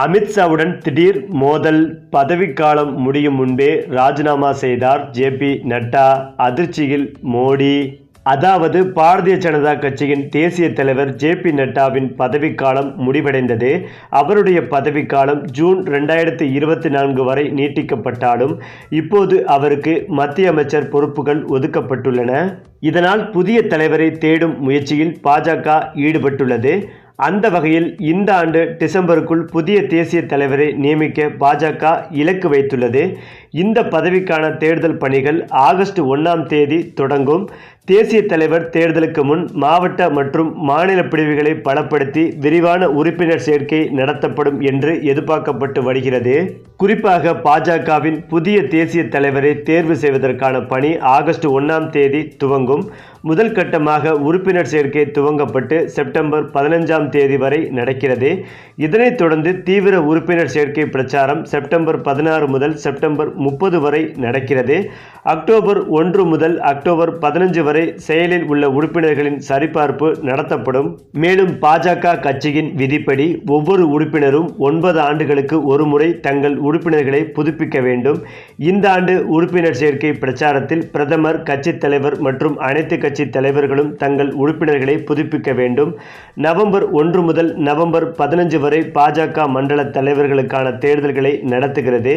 அமித்ஷாவுடன் திடீர் மோதல் பதவிக்காலம் முடியும் முன்பே ராஜினாமா செய்தார் ஜே பி நட்டா. அதிர்ச்சியில் மோடி. அதாவது பாரதிய ஜனதா கட்சியின் தேசிய தலைவர் ஜே பி நட்டாவின் பதவிக்காலம் முடிவடைந்தது. அவருடைய பதவிக்காலம் ஜூன் ரெண்டாயிரத்தி இருபத்தி நான்கு வரை நீட்டிக்கப்பட்டாலும் இப்போது அவருக்கு மத்திய அமைச்சர் பொறுப்புகள் ஒதுக்கப்பட்டுள்ளன. இதனால் புதிய தலைவரை தேடும் முயற்சியில் பாஜக ஈடுபட்டுள்ளது. அந்த வகையில் இந்த ஆண்டு டிசம்பருக்குள் புதிய தேசிய தலைவரை நியமிக்க பாஜக இலக்கு வைத்துள்ளது. இந்த பதவிக்கான தேர்தல் பணிகள் ஆகஸ்ட் ஒன்றாம் தேதி தொடங்கும். தேசிய தலைவர் தேர்தலுக்கு முன் மாவட்ட மற்றும் மாநில பிரிவுகளை பலப்படுத்தி விரிவான உறுப்பினர் சேர்க்கை நடத்தப்படும் என்று எதிர்பார்க்கப்பட்டு வருகிறது. குறிப்பாக பாஜகவின் புதிய தேசிய தலைவரை தேர்வு செய்வதற்கான பணி ஆகஸ்ட் ஒன்றாம் தேதி துவங்கும். முதல் கட்டமாக உறுப்பினர் சேர்க்கை துவங்கப்பட்டு செப்டம்பர் பதினஞ்சாம் தேதி வரை நடக்கிறது. இதனைத் தொடர்ந்து தீவிர உறுப்பினர் சேர்க்கை பிரச்சாரம் செப்டம்பர் பதினாறு முதல் செப்டம்பர் முப்பது வரை நடக்கிறது. அக்டோபர் ஒன்று முதல் அக்டோபர் பதினஞ்சு வரை செயலில் உள்ள உறுப்பினர்களின் சரிபார்ப்பு நடத்தப்படும். மேலும் பாஜக கட்சியின் விதிப்படி ஒவ்வொரு உறுப்பினரும் ஒன்பது ஆண்டுகளுக்கு ஒருமுறை தங்கள் உறுப்பினர்களை புதுப்பிக்க வேண்டும். இந்த ஆண்டு உறுப்பினர் சேர்க்கை பிரச்சாரத்தில் பிரதமர் கட்சித் தலைவர் மற்றும் அனைத்து கட்சி தலைவர்களும் தங்கள் உறுப்பினர்களை புதுப்பிக்க வேண்டும். நவம்பர் ஒன்று முதல் நவம்பர் பதினஞ்சு வரை பாஜக மண்டல தலைவர்களுக்கான தேர்தல்களை நடத்துகிறது.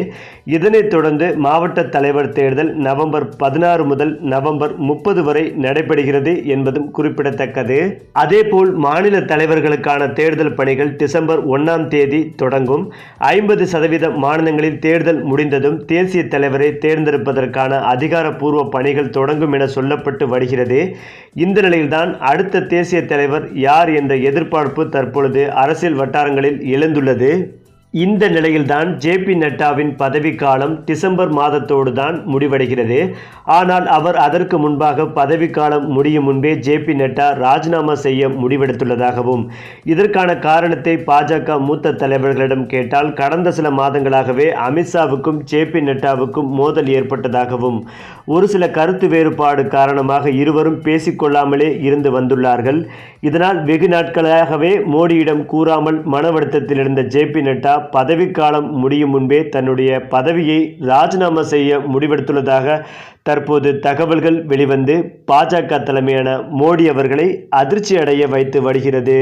இதனைத் தொடர்ந்து மாவட்ட தலைவர் தேர்தல் நவம்பர் பதினாறு முதல் நவம்பர் முப்பது வரை நடைபெறுகிறது என்பதும் குறிப்பிடத்தக்கது. அதேபோல் மாநில தலைவர்களுக்கான தேர்தல் பணிகள் டிசம்பர் ஒன்றாம் தேதி தொடங்கும். ஐம்பது சதவீத மாநிலங்களில் தேர்தல் முடிந்ததும் தேசிய தலைவரை தேர்ந்தெடுப்பதற்கான அதிகாரப்பூர்வ பணிகள் தொடங்கும் என சொல்லப்பட்டு வருகிறது. இந்த நிலையில்தான் அடுத்த தேசிய தலைவர் யார் என்ற எதிர்பார்ப்பு தற்பொழுது அரசியல் வட்டாரங்களில் எழுந்துள்ளது. இந்த நிலையில்தான் ஜே பி நட்டாவின் பதவிக்காலம் டிசம்பர் மாதத்தோடு தான் முடிவடைகிறது. ஆனால் அவர் அதற்கு முன்பாக பதவிக்காலம் முடியும் முன்பே ஜே பி நட்டா ராஜினாமா செய்ய முடிவெடுத்துள்ளதாகவும் இதற்கான காரணத்தை பாஜக மூத்த தலைவர்களிடம் கேட்டால் கடந்த சில மாதங்களாகவே அமித்ஷாவுக்கும் ஜே பி நட்டாவுக்கும் மோதல் ஏற்பட்டதாகவும் ஒரு சில கருத்து வேறுபாடு காரணமாக இருவரும் பேசிக்கொள்ளாமலே இருந்து வந்துள்ளார்கள். இதனால் வெகு நாட்களாகவே மோடியிடம் கூறாமல் மனவழுத்தத்தில் இருந்த ஜே பி நட்டா பதவிக்காலம் முடியும் முன்பே தன்னுடைய பதவியை ராஜினாமா செய்ய முடிவெடுத்துள்ளதாக தற்போது தகவல்கள் வெளிவந்து பாஜக தலைமையான மோடி அவர்களை அதிர்ச்சி அடைய வைத்து வருகிறது.